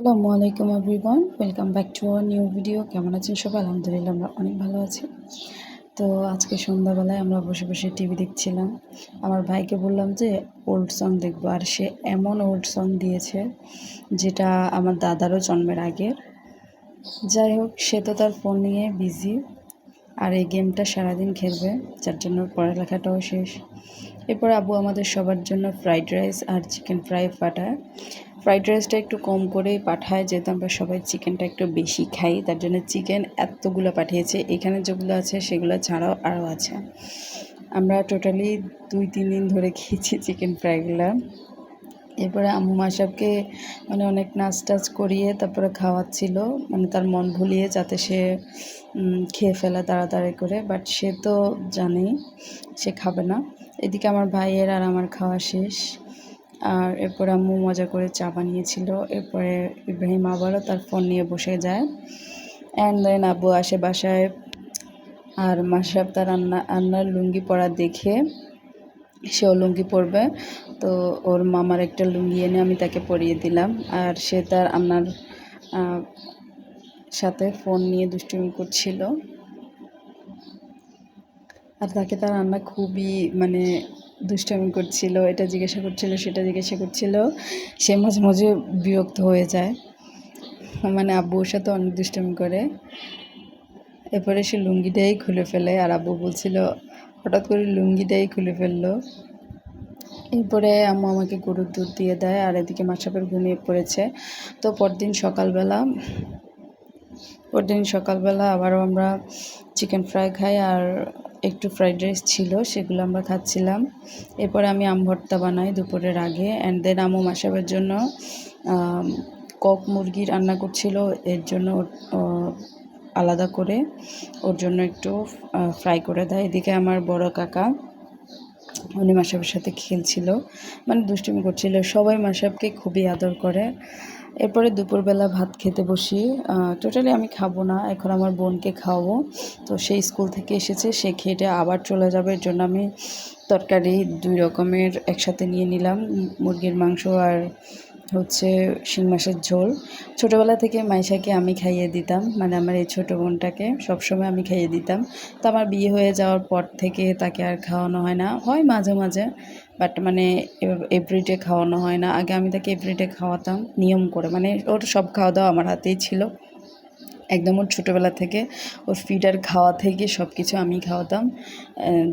আসসালামু আলাইকুম everyone, welcome back to our new video. কেমন আছেন সবাই? আলহামদুলিল্লাহ আমরা অনেক ভালো আছি। তো আজকে সন্ধ্যাবেলায় আমরা বসে বসে টিভি দেখছিলাম। আমার ভাইকে বললাম যে ওল্ড সং দেখব। আর সে এমন ওল্ড সং দিয়েছে, যেটা আমার দাদারও জন্মের আগের। যাই হোক, সে তো তার ফোন নিয়ে বিজি আর এই গেমটা সারাদিন খেলবে, যার জন্য পড়ালেখাটাও শেষ। এরপর আবু আমাদের সবার জন্য ফ্রাইড রাইস আর চিকেন ফ্রাই পাঠায় ফ্রাইড রাইসটা একটু কম করেই পাঠায়, যেহেতু আমরা সবাই চিকেনটা একটু বেশি খাই, তার জন্য চিকেন এতগুলো পাঠিয়েছে। এখানে যেগুলো আছে, সেগুলো ছাড়াও আরও আছে। আমরা টোটালি দুই, তিন দিন ধরে খেয়েছি চিকেন ফ্রাইগুলো এরপরে আম্মু মাসাবকে মানে অনেক নাচ টাচ করিয়ে তারপরে খাওয়াচ্ছিল। মানে তার মন ভুলিয়ে যাতে সে খেয়ে ফেলে তাড়াতাড়ি করে বাট সে তো জানেই, সে খাবে না। এদিকে আমার ভাইয়ের আর আমার খাওয়া শেষ। আর এরপরে আম্মু মজা করে চা বানিয়েছিল। এরপরে ইব্রাহিম আবারও তার ফোন নিয়ে বসে যায়। অ্যান্ড দেন আব্বু আসে বাসায়। আর মাসাব তার রান্না রান্নার লুঙ্গি পরা দেখে সেও লুঙ্গি পরবে। তো ওর মামার একটা লুঙ্গি এনে আমি তাকে পরিয়ে দিলাম। আর সে তার আন্নার সাথে ফোন নিয়ে দুষ্টুমি করছিল। আর তাকে তার রান্না খুবই মানে দুষ্টামি করছিল, এটা জিজ্ঞাসা করছিল, সেটা জিজ্ঞাসা করছিল। সে মাঝে মাঝে বিরক্ত হয়ে যায়। মানে আব্বুর সাথে অনেক দুষ্টামি করে। এরপরে সে লুঙ্গিটাই খুলে ফেলে আর আব্বু বলছিল, হঠাৎ করে লুঙ্গিটাই খুলে ফেলল। এরপরে আম্মু আমাকে গরুর দুধ দিয়ে দেয় আর এদিকে মাছাপের ঘুমিয়ে পড়েছে। তো পরদিন সকালবেলা পরদিন সকালবেলা আবারও আমরা চিকেন ফ্রাই খাই আর একটু ফ্রাইড রাইস ছিল, সেগুলো আমরা খাচ্ছিলাম। এরপরে আমি আম ভর্তা বানাই দুপুরের আগে অ্যান্ড দেন আমু মাসাবের জন্য কক মুরগি রান্না করছিল, এর জন্য আলাদা করে। ওর জন্য একটু ফ্রাই করে দেয়। এদিকে আমার বড় কাকা, উনি মাসাবের সাথে খেলছিল। মানে দুষ্টুমি করছিল। সবাই মাসাবকে খুবই আদর করে। এরপরে দুপুরবেলা ভাত খেতে বসি। টোটালি আমি খাব না, এখন আমার বোনকে খাওয়াবো। তো সেই স্কুল থেকে এসেছে, সে খেটে আবার চলে যাবে, এর জন্য আমি তরকারি দুই রকমের একসাথে নিয়ে নিলাম মুরগির মাংস আর হচ্ছে শিং মাছের ঝোল। ছোটোবেলা থেকে মাইশাকে আমি খাইয়ে দিতাম মানে আমার এই ছোটো বোনটাকে সবসময় আমি খাইয়ে দিতাম। তো আমার বিয়ে হয়ে যাওয়ার পর থেকে তাকে আর খাওয়ানো হয় না। হয় মাঝে মাঝে বাট মানে এভরিডে খাওয়ানো হয় না। আগে আমি তাকে এভরিডে খাওয়াতাম, নিয়ম করে। মানে ওর সব খাওয়া দাওয়া আমার হাতেই ছিল। একদম ওর ছোটোবেলা থেকে ওর ফিডার খাওয়া থেকে সব কিছু আমি খাওয়াতাম।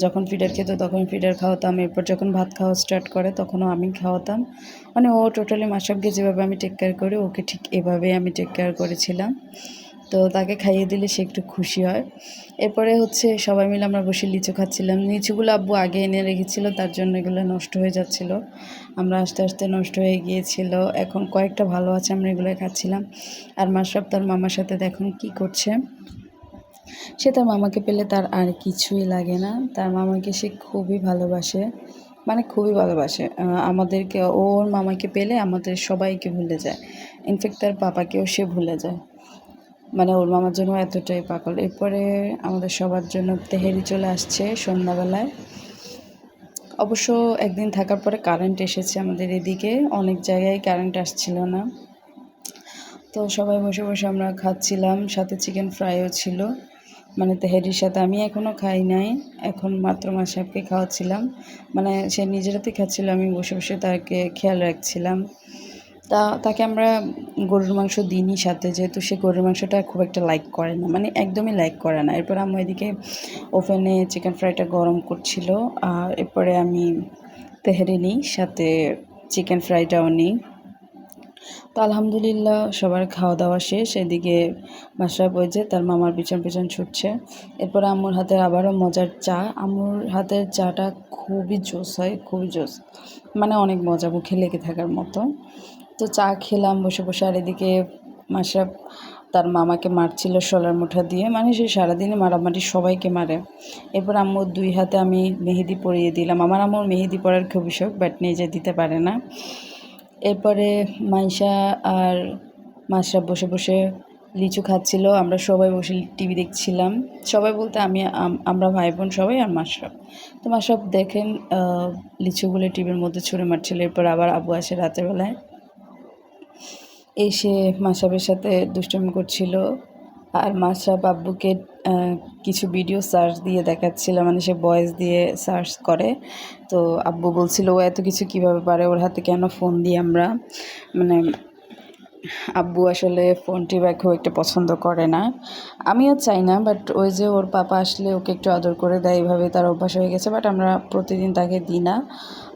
যখন ফিডার খেত তখন ফিডার খাওয়াতাম। এরপর যখন ভাত খাওয়া স্টার্ট করে তখনও আমি খাওয়াতাম। মানে ও টোটালি মাসাবকে যেভাবে আমি টেক কেয়ার করি, ওকে ঠিক এভাবেই আমি টেক কেয়ার করেছিলাম। তো তাকে খাইয়ে দিলে সে একটু খুশি হয়। এরপরে হচ্ছে সবাই মিলে আমরা বসে লিচু খাচ্ছিলাম। লিচুগুলো আব্বু আগে এনে রেখেছিল, তার জন্য এগুলো নষ্ট হয়ে যাচ্ছিল। আমরা আস্তে আস্তে নষ্ট হয়ে গিয়েছিল। এখন কয়েকটা ভালো আছে, আমরা এগুলো খাচ্ছিলাম। আর মাসরাব তার মামার সাথে দেখুন কি করছে। সে তার মামাকে পেলে তার আর কিছুই লাগে না। তার মামাকে সে খুবই ভালোবাসে। মানে খুবই ভালোবাসে। আমাদেরকে, ওর মামাকে পেলে আমাদের সবাইকে ভুলে যায়। ইনফ্যাক্ট তার পাপাকেও সে ভুলে যায়। মানে ওর মামার জন্য এতটাই পাগল। এরপরে আমাদের সবার জন্য তেহেরি চলে আসছে সন্ধ্যাবেলায়। অবশ্য একদিন থাকার পরে কারেন্ট এসেছে আমাদের এদিকে। অনেক জায়গায় কারেন্ট আসছিল না। তো সবাই বসে বসে আমরা খাচ্ছিলাম। সাথে চিকেন ফ্রাইও ছিল। মানে তেহেরির সাথে আমি এখনও খাই নাই। এখন মাত্র মা সাহেবকে খাওয়াচ্ছিলাম। মানে সে নিজের হাতে খাচ্ছিল। আমি বসে বসে তাকে খেয়াল রাখছিলাম। তা তাকে আমরা গরুর মাংস দিইনি সাথে, যেহেতু সে গরুর মাংসটা খুব একটা লাইক করে না মানে একদমই লাইক করে না। এরপর আমি এদিকে ওভেনে চিকেন ফ্রাইটা গরম করছিল, আর এরপরে আমি তেহারি নিই, সাথে চিকেন ফ্রাইটাও নিই। তো আলহামদুলিল্লাহ সবার খাওয়া দাওয়া শেষ, এদিকে বাসায় বইছে তার মামার পিছন পিছন ছুটছে। এরপর আম্মুর হাতের আবারও মজার চা, আম্মুর হাতের চাটা খুবই জোস হয়, খুবই জোস মানে অনেক মজা, মুখে লেগে থাকার মতো। তো চা খেলাম, বসে বসে। আর এদিকে মাসরাফ তার মামাকে মারছিল শোলার মুঠা দিয়ে। মানে সে সারাদিনে মারামারি সবাইকে মারে। এরপর আম্মুর দুই হাতে আমি মেহেদি পরিয়ে দিলাম। আমার আম্মুর মেহেদি পরার খুবই শখ বাট নিজে দিতে পারে না। এরপরে মাইশা আর মাসরাফ বসে বসে লিচু খাচ্ছিল। আমরা সবাই বসে টিভি দেখছিলাম। সবাই বলতে আমি আমরা ভাই বোন সবাই আর মাসরাফ তো মাসরাফ দেখেন লিচুগুলো টিভির মধ্যে ছুঁড়ে মারছিল। এরপর আবার আবু আসে রাতের বেলায়। এসে মাসাবের সাথে দুষ্টুমি করছিল আর মাসাব আব্বুকে কিছু ভিডিও সার্চ দিয়ে দেখাচ্ছিল মানে সে ভয়েস দিয়ে সার্চ করে। তো আব্বু বলছিল, ও এত কিছু কীভাবে পারে? ওর হাতে কেন ফোন দিই আমরা? মানে আব্বু আসলে ফোনটি বা খুব একটা পছন্দ করে না। আমিও চাই না বাট ওই যে ওর পাপা আসলে ওকে একটু আদর করে দেয় এইভাবে তার অভ্যাস হয়ে গেছে বাট আমরা প্রতিদিন তাকে দিই না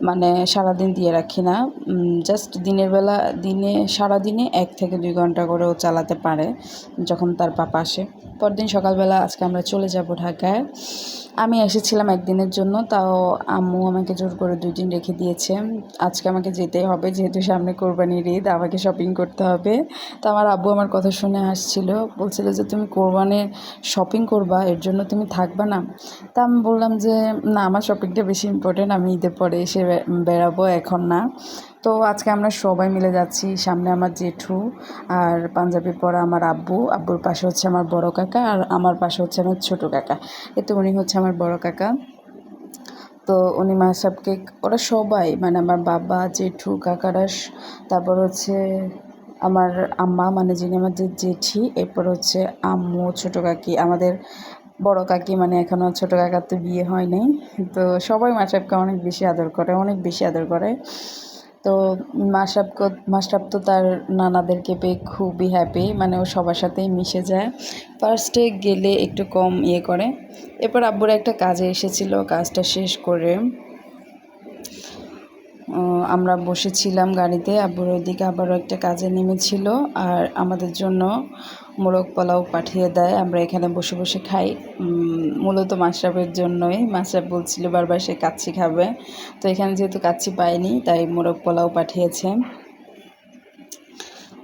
মানে সারাদিন দিয়ে রাখি না। জাস্ট দিনের বেলা, দিনে, সারাদিনে এক থেকে দুই ঘণ্টা করে ও চালাতে পারে, যখন তার পাপা আসে। পরদিন সকালবেলা আজকে আমরা চলে যাব ঢাকায়। আমি এসেছিলাম একদিনের জন্য, তাও আম্মু আমাকে জোর করে দুই দিন রেখে দিয়েছে। আজকে আমাকে যেতেই হবে, যেহেতু সামনে কোরবানির ঈদ, আমাকে শপিং করতে হবে। তো আমার আব্বু আমার কথা শুনে হাসছিল বলছিল যে, তুমি কোরবানি শপিং করবা, এর জন্য তুমি থাকবা না? তা আমি বললাম যে, না, আমার শপিংটা বেশি ইম্পর্টেন্ট আমি ঈদের পরে এসে বে- বেরাবো এখন না। তো আজকে আমরা সবাই মিলে যাচ্ছি সামনে আমার জেঠু আর পাঞ্জাবি পরা আমার আব্বু। আব্বুর পাশে হচ্ছে আমার বড় কাকা আর আমার পাশে হচ্ছে আমার ছোট কাকা। এতে উনি হচ্ছে আমার বড় কাকা। তো উনি মাসাবকে ওরা সবাই মানে আমার বাবা, জেঠু, কাকারা তারপর হচ্ছে আমার আম্মা মানে যিনি আমার যে জেঠি, এরপর হচ্ছে আম্মু, ছোটো কাকি, আমাদের বড় কাকি মানে এখনও ছোটো কাকার তো বিয়ে হয় নাই। তো সবাই মাসাবকে অনেক বেশি আদর করে, অনেক বেশি আদর করে। তো মাসাবকে মাসাব তো তার নানাদেরকে পেয়ে খুবই হ্যাপি মানে ও সবার সাথেই মিশে যায়। ফার্স্টে গেলে একটু কম ইয়ে করে। এরপর আব্বুর একটা কাজে এসেছিল, কাজটা শেষ করে আমরা বসেছিলাম গাড়িতে, আব্বুর ওইদিকে আবারও একটা কাজে নেমেছিল, আর আমাদের জন্য মোরগ পোলাও পাঠিয়ে দেয়। আমরা এখানে বসে বসে খাই। মূলত মাশরাফের জন্যই। মাশরাফ বলছিল, বারবার সে কাচ্ছি খাবে। তো এখানে যেহেতু কাচ্ছি পাইনি তাই মোরগ পোলাও পাঠিয়েছে।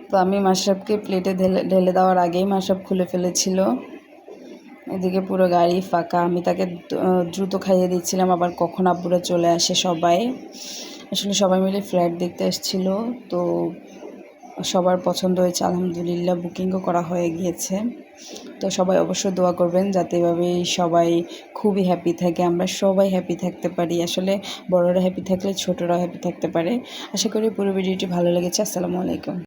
তো আমি মাশরাফকে প্লেটে ঢেলে ঢেলে দেওয়ার আগেই মাশরাফ খুলে ফেলেছিল। এদিকে পুরো গাড়ি ফাঁকা। আমি তাকে দ্রুত খাইয়ে দিচ্ছিলাম। আবার কখন আব্বুরা চলে আসে সবাই। আসলে সবাই মিলে ফ্ল্যাট দেখতে এসেছিল। তো সবার পছন্দ হয়েছে, আলহামদুলিল্লাহ বুকিংও করা হয়ে গিয়েছে। তো সবাই অবশ্যই দোয়া করবেন যাতে এভাবেই সবাই খুবই হ্যাপি থাকে, আমরা সবাই হ্যাপি থাকতে পারি। আসলে বড়রা হ্যাপি থাকলে ছোটরাও হ্যাপি থাকতে পারে। আশা করি পুরো ভিডিওটি ভালো লেগেছে, আসসালামু আলাইকুম।